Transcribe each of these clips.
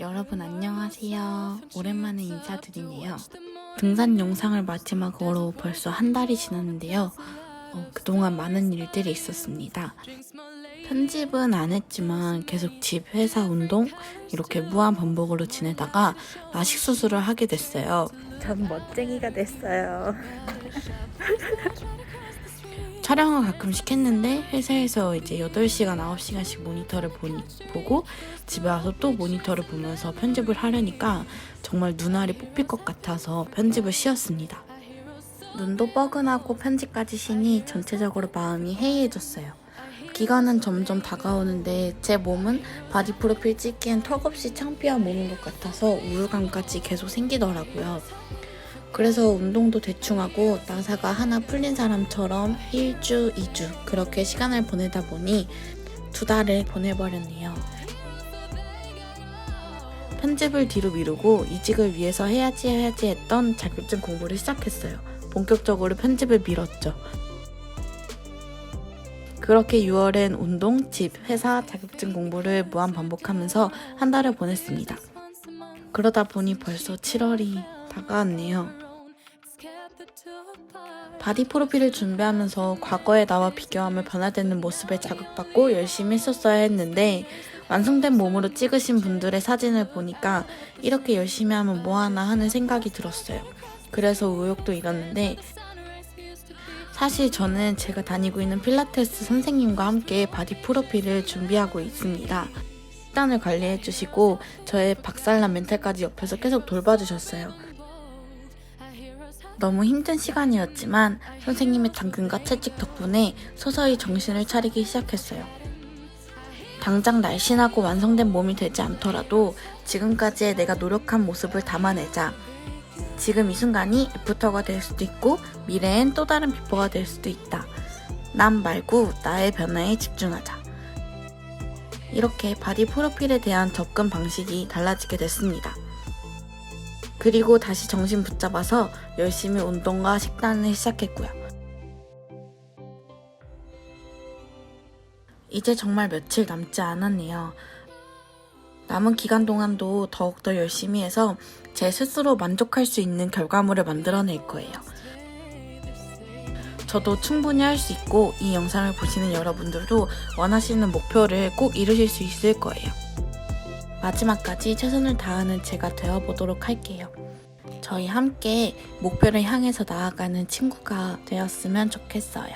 여러분 안녕하세요. 오랜만에 인사드리네요. 등산 영상을 마지막으로 벌써 한 달이 지났는데요. 어, 그동안 많은 일들이 있었습니다. 편집은 안 했지만 계속 집, 회사, 운동 이렇게 무한 반복으로 지내다가 라식 수술을 하게 됐어요. 전 멋쟁이가 됐어요. 촬영을 가끔씩 했는데 회사에서 이제 8시간, 9시간씩 모니터를 보니, 보고 집에 와서 또 모니터를 보면서 편집을 하려니까 정말 눈알이 뽑힐 것 같아서 편집을 쉬었습니다. 눈도 뻐근하고 편집까지 쉬니 전체적으로 마음이 해이해졌어요. 기간은 점점 다가오는데 제 몸은 바디 프로필 찍기엔 턱없이 창피한 몸인 것 같아서 우울감까지 계속 생기더라고요. 그래서 운동도 대충 하고 나사가 하나 풀린 사람처럼 1주, 2주 그렇게 시간을 보내다 보니 두 달을 보내버렸네요. 편집을 뒤로 미루고 이직을 위해서 해야지 해야지 했던 자격증 공부를 시작했어요. 본격적으로 편집을 미뤘죠. 그렇게 6월엔 운동, 집, 회사, 자격증 공부를 무한 반복하면서 한 달을 보냈습니다. 그러다 보니 벌써 7월이 다가왔네요. 바디 프로필을 준비하면서 과거의 나와 비교하며 변화되는 모습에 자극받고 열심히 했었어야 했는데 완성된 몸으로 찍으신 분들의 사진을 보니까 이렇게 열심히 하면 뭐하나 하는 생각이 들었어요. 그래서 의욕도 잃었는데 사실 저는 제가 다니고 있는 필라테스 선생님과 함께 바디 프로필을 준비하고 있습니다. 식단을 관리해 주시고 저의 박살난 멘탈까지 옆에서 계속 돌봐주셨어요. 너무 힘든 시간이었지만 선생님의 당근과 채찍 덕분에 서서히 정신을 차리기 시작했어요. 당장 날씬하고 완성된 몸이 되지 않더라도 지금까지의 내가 노력한 모습을 담아내자. 지금 이 순간이 애프터가 될 수도 있고 미래엔 또 다른 비포가 될 수도 있다. 남 말고 나의 변화에 집중하자. 이렇게 바디 프로필에 대한 접근 방식이 달라지게 됐습니다. 그리고 다시 정신 붙잡아서 열심히 운동과 식단을 시작했고요. 이제 정말 며칠 남지 않았네요. 남은 기간 동안도 더욱더 열심히 해서 제 스스로 만족할 수 있는 결과물을 만들어낼 거예요. 저도 충분히 할 수 있고 이 영상을 보시는 여러분들도 원하시는 목표를 꼭 이루실 수 있을 거예요. 마지막까지 최선을 다하는 제가 되어보도록 할게요. 저희 함께 목표를 향해서 나아가는 친구가 되었으면 좋겠어요.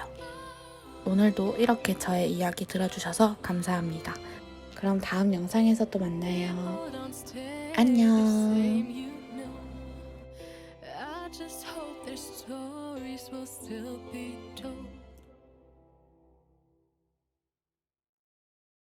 오늘도 이렇게 저의 이야기 들어주셔서 감사합니다. 그럼 다음 영상에서 또 만나요. 안녕.